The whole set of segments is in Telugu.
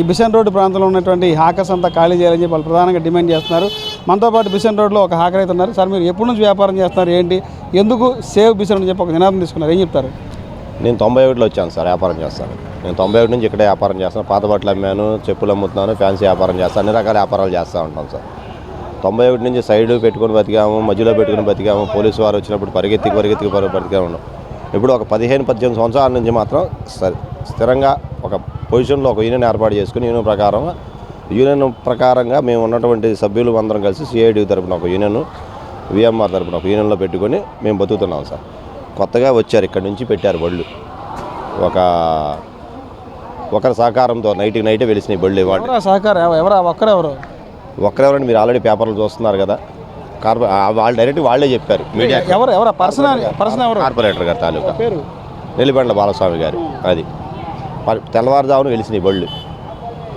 ఈ బిషన్ రోడ్డు ప్రాంతంలో ఉన్నటువంటి హాకర్స్ అంతా ఖాళీ చేయాలని చెప్పి వాళ్ళు ప్రధానంగా డిమాండ్ చేస్తున్నారు. మనతో పాటు బిషన్ రోడ్లో ఒక హాకర్ అయితే ఉన్నారు. సార్ మీరు ఎప్పటి నుంచి వ్యాపారం చేస్తున్నారు? ఏంటి? ఎందుకు సేవ్ బిషన్ అని చెప్పి ఒక నినాదం తీసుకున్నారు. ఏం చెప్తారు? నేను తొంభై ఒకటిలో వచ్చాను సార్ వ్యాపారం చేస్తాను. నేను తొంభై ఒకటి నుంచి ఇక్కడే వ్యాపారం చేస్తాను. పాత బట్టలు అమ్మాను చెప్పులు అమ్ముతున్నాను ఫ్యాన్సీ వ్యాపారం చేస్తాను. అన్ని రకాల వ్యాపారాలు చేస్తూ ఉంటాను సార్. తొంభై ఒకటి నుంచి సైడ్ పెట్టుకొని బతికాము మధ్యలో పెట్టుకొని బతికాము పోలీసు వారు వచ్చినప్పుడు పరిగెత్తికి పరిగెత్తికి పరుగు ఉన్నాం. ఇప్పుడు ఒక పదిహేను పద్దెనిమిది సంవత్సరాల నుంచి మాత్రం స్థిరంగా ఒక పొజిషన్లో ఒక యూనియన్ ఏర్పాటు చేసుకుని యూనియన్ ప్రకారం యూనియన్ ప్రకారంగా మేము ఉన్నటువంటి సభ్యులు అందరం కలిసి సిఐడి తరపున ఒక యూనియన్ విఎంఆర్ తరపున ఒక యూనియన్లో పెట్టుకొని మేము బతుకుతున్నాం సార్. కొత్తగా వచ్చారు ఇక్కడ నుంచి పెట్టారు బళ్ళు. ఒక ఒకరి సహకారంతో నైట్కి నైటే వెలిసినాయి బళ్ళు ఇవాళ. సహకారం? ఎవ- ఎవరా? ఒక్కరెవరు? ఒక్కరెవరండి? మీరు ఆల్రెడీ పేపర్లు చూస్తున్నారు కదా. కార్పొ వాళ్ళు డైరెక్ట్ వాళ్ళే చెప్పారు మీడియా ఎవరు? ఎవరా? పర్సన్ పర్సన్ ఎవరు కార్పొరేటర్ గారు తాలూకా. పేరు? నెల్లిబండ్ల బాలస్వామి గారు అది. తెల్లవారుజామున వెలిసినాయి బళ్ళు.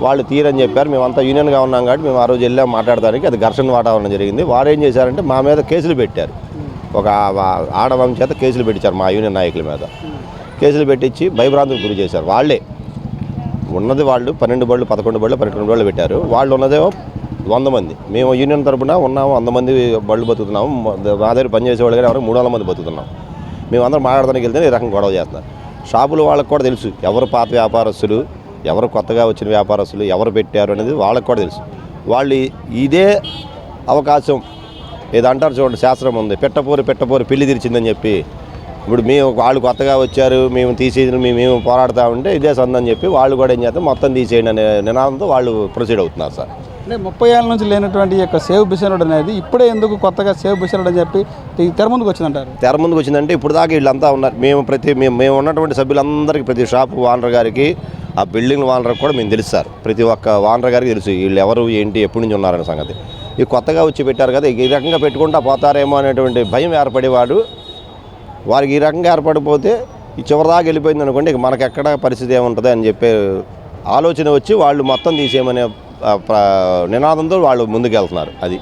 వాళ్ళు తీరని చెప్పారు మేమంతా యూనియన్గా ఉన్నాం కాబట్టి మేము ఆ రోజు వెళ్ళాం మాట్లాడడానికి అది ఘర్షణ వాతావరణం జరిగింది. వారు ఏం చేశారంటే మా మీద కేసులు పెట్టారు. ఒక ఆడవం చేత కేసులు పెట్టించారు మా యూనియన్ నాయకుల మీద. కేసులు పెట్టించి భయభ్రాంతులకు గురి చేశారు. వాళ్ళే. ఉన్నది వాళ్ళు పన్నెండు బళ్ళు పదకొండు బళ్ళు పన్నెండు బళ్ళు పెట్టారు. వాళ్ళు ఉన్నదేమో వంద మంది. మేము యూనియన్ తరపున ఉన్నాము వంద మంది బళ్ళు బతుకుతున్నాము. మా దగ్గర పనిచేసే వాళ్ళు కానీ ఎవరికి మూడు వందల మంది బతుకుతున్నాం. మేము అందరం మాట్లాడడానికి వెళ్తే ఈ రకం గొడవ చేస్తున్నారు. షాపులు వాళ్ళకి కూడా తెలుసు. ఎవరు పాత వ్యాపారస్తులు ఎవరు కొత్తగా వచ్చిన వ్యాపారస్తులు ఎవరు పెట్టారు అనేది వాళ్ళకి కూడా తెలుసు. వాళ్ళు ఇదే అవకాశం ఏదో అంటారు చూడండి శాస్త్రం ఉంది. పెట్టపోరు పెట్టపోరు పిల్లి తెరిచిందని చెప్పి ఇప్పుడు మేము వాళ్ళు కొత్తగా వచ్చారు మేము తీసేది మేము మేము పోరాడుతూ ఉంటే ఇదే సందని చెప్పి వాళ్ళు కూడా ఏం చేస్తారు మొత్తం తీసేయండి అనే నినాదంతో వాళ్ళు ప్రొసీడ్ అవుతున్నారు సార్. అంటే ముప్పై ఏళ్ళ నుంచి లేనటువంటి యొక్క సేవ్ బిషన్ అనేది ఇప్పుడే ఎందుకు కొత్తగా సేవ్ బిషన్ అని చెప్పి తెర ముందుకు వచ్చిందంటారు? తెర ముందుకు వచ్చిందంటే ఇప్పుడు దాకా వీళ్ళంతా ఉన్నారు. మేము ప్రతి మేము మేము ఉన్నటువంటి సభ్యులందరికీ ప్రతి షాప్ ఓనర్ గారికి ఆ బిల్డింగ్ ఓనర్ కూడా మేము తెలుసు సార్ ప్రతి ఒక్క ఓనర్ గారికి తెలుసు. వీళ్ళు ఎవరు ఏంటి ఎప్పటి నుంచి ఉన్నారనే సంగతి. ఈ కొత్తగా వచ్చి పెట్టారు కదా ఈ రకంగా పెట్టుకుంటా పోతారేమో అనేటువంటి భయం ఏర్పడేవాడు. వారికి ఈ రకంగా ఏర్పడిపోతే ఈ చివరిదాకా వెళ్ళిపోయింది అనుకోండి ఇక మనకి ఎక్కడ పరిస్థితి ఏముంటుంది అని చెప్పే ఆలోచన వచ్చి వాళ్ళు మొత్తం తీసేయమనే నినాదంతో వాళ్ళు ముందుకు వెళ్తున్నారు అది.